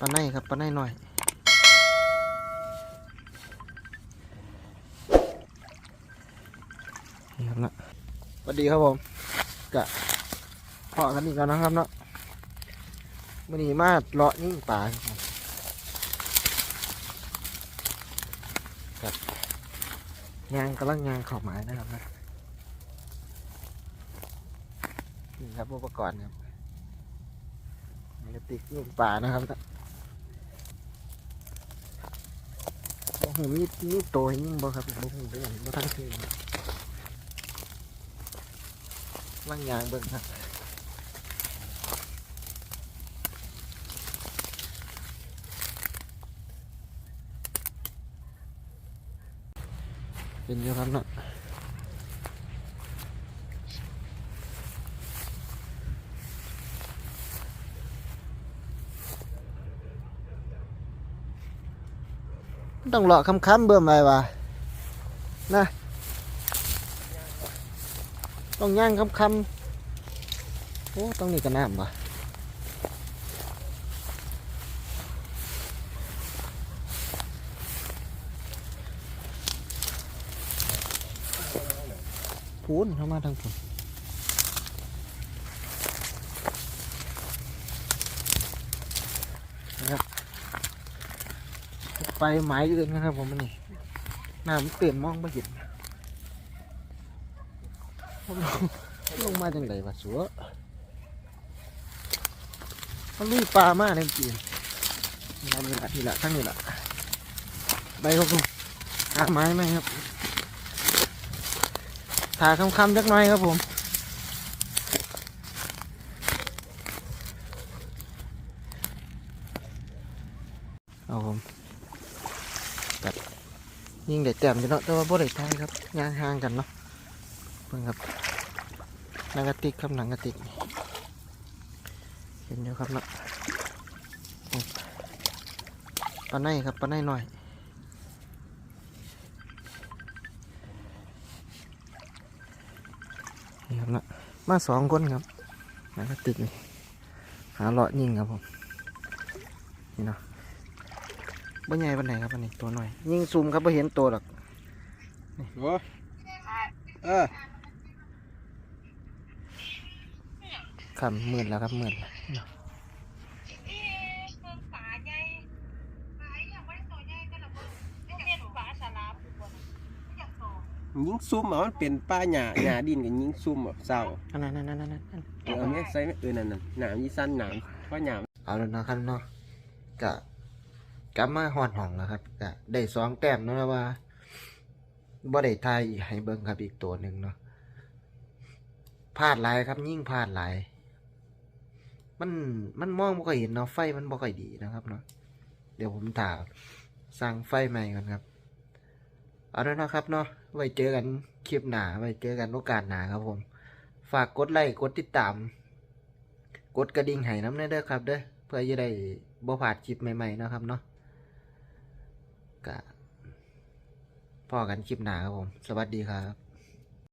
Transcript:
ปลาในครับปลาในหน่อยนี่ครับนะสวัสดีครับผมกะเพาะกันอีกแล้วนะครับเนาะมันนีมาเลาะยิ่งป่าครับกับยางกำลังยางข่าไม้นะครับนะนี่ครับอุปกรณ์ครับกระติกยิ่งป่านะครับนะ โอ้โหูมีมีโตวยิ่งบ่ครับบ่หูเลยบ่ทันเคยว่างยางเบิ่งครับเป็นอยู่ครับเนาะ ต้องหลอกคำๆเบิ่มไปว่านะ ต้องย่างคำๆโอ้ต้องนี่ก็น้ำว่ะพูนเข้ามาทางผมนะครับ ไปหมายอื่นนะครับผมมันนี่น้ำมันเปลี่ยนมองไม่เห็นลงมาจังไดวะสัวมันลุยปลามากเลยจริงนี่ละนี่ละนี่ละทั้งนี่ละไปครับผมหาไม้ไหมครับถาคำๆจักหน่อยครับผมเอาผม ยิงได้แต้มอยู่เนาะแต่ว่าบ่ได้ทายครับย่างห่างกันเนาะเพิ่งครับหนังกระติกครับหนังกระติกเห็นอยู่ครับเนาะปลาในครับปลาในหน่อยนี่ครับเนาะมาสองคนครับหนังกระติกนี่หาเลาะยิงครับผมนี่เนาะ บ่ใหญ่ปานไหนครับอันนี้ตัวน้อย ยิงซูมครับบ่เห็นตัวหรอกโอ้เออคำหมื่นแล้วครับหมื่นแล้วเอ๊ะเบิ่งฝาใหญ่ฝาอย่างไว้ตัวใหญ่ก็ละเบิ่งยกเว้นฝาสลามอยู่บ่น่ะไม่อยากโตยิงซุ่มเอามันเป็นป้าหญ้าหญ้าดินกับยิงซุ่มแบบเศร้าอันนั้นอันนั้นอันนั้นอันนั้นเออเอาเนี่ยใส่เออนั่นน่ะหนามยี่สั้นหนามเพราะหนามเอาแล้วนะครับเนาะกะ กลับมาหอดห้องแล้วครับกะได้สองแต้มเนาะว่าบ่ได้ทายให้เบิ่งครับอีกตัวหนึ่งเนาะพลาดหลายครับยิ่งพลาดหลาย มันมันมองบ่ค่อยเห็นเนาะไฟมันบ่ค่อยดีนะครับเนาะเดี๋ยวผมถามสั่งไฟใหม่ก่อนครับ เอาแล้วนะครับเนาะไว้เจอกันคลิปหนาไว้เจอกันโอกาสหนาครับผม ฝากกดไลค์กดติดตาม กดกระดิ่งให้น้ำเด้อครับเด้อเพื่อจะได้บ่พลาดคลิปใหม่ๆนะครับเนาะ กะพอกันคลิปหน้าครับผม สวัสดีครับ